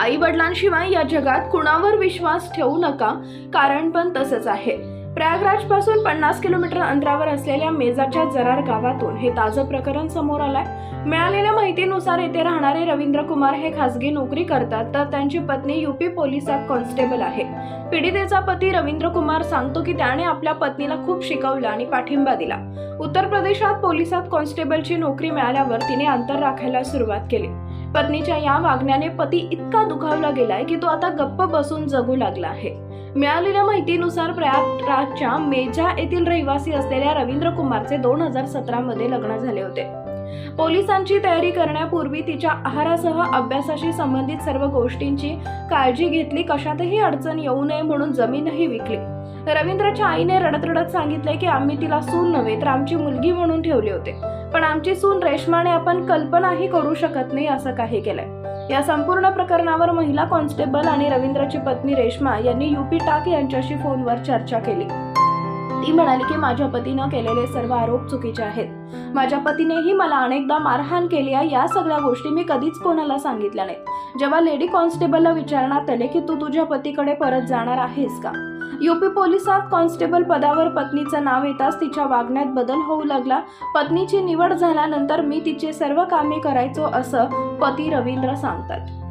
आई वडिलांशिवाय या जगात कुणावर विश्वास ठेवू नका. कारण पण तसंच आहे. प्रयागराजपासून पन्नास किलोमीटर अंतरावर असलेल्या मेजाच्या जरार गावातून हे ताजं प्रकरण समोर आलंय. मिळालेल्या माहितीनुसार येथे राहणारे रवींद्र कुमार हे खासगी नोकरी करतात तर त्यांची पत्नी युपी पोलिसात कॉन्स्टेबल आहे. पीडितेचा पती रवींद्र कुमार सांगतो की त्याने आपल्या पत्नीला खूप शिकवलं आणि पाठिंबा दिला. उत्तर प्रदेशात पोलिसात कॉन्स्टेबलची नोकरी मिळाल्यावर तिने अंतर राखायला सुरुवात केली. पत्नीच्या या वागण्याने पती इतका दुखावला गेलाय की तो आता गप्प बसून जगू लागला आहे. मिळालेल्या माहितीनुसार प्रयागराजच्या मेजा येथील रहिवासी असलेल्या रवींद्र कुमारचे दोन हजार सतरामध्ये लग्न झाले होते. पोलिसांची तयारी करण्यापूर्वी तिच्या आहारासह अभ्यासाशी संबंधित सर्व गोष्टींची काळजी घेतली. कशातही अडचण येऊ नये म्हणून जमीनही विकली. रवींद्रच्या आईने रडत रडत सांगितले की आम्ही तिला सून नव्हे तर आमची मुलगी म्हणून ठेवले होते. पण आमची सून रेशमाने आपण कल्पनाही करू शकत नाही असं काही केलंय. या संपूर्ण प्रकरणावर महिला कॉन्स्टेबल आणि रवींद्रची पत्नी रेश्मा यांनी युपी टाक यांच्याशी फोनवर चर्चा केली. ती म्हणाली की माझ्या पतीनं केलेले सर्व आरोप चुकीचे आहेत. माझ्या पतीनेही मला अनेकदा मारहाण केली आहे या सगळ्या गोष्टी मी कधीच कोणाला सांगितल्या नाहीत. जेव्हा लेडी कॉन्स्टेबलला विचारण्यात आले की तू तुझ्या पतीकडे परत जाणार आहेस का? युपी पोलिसात कॉन्स्टेबल पदावर पत्नीचं नाव येताच तिच्या वागण्यात बदल होऊ लागला. पत्नीची निवड झाल्यानंतर मी तिचे सर्व कामे करायचो असं पती रवींद्र सांगतात.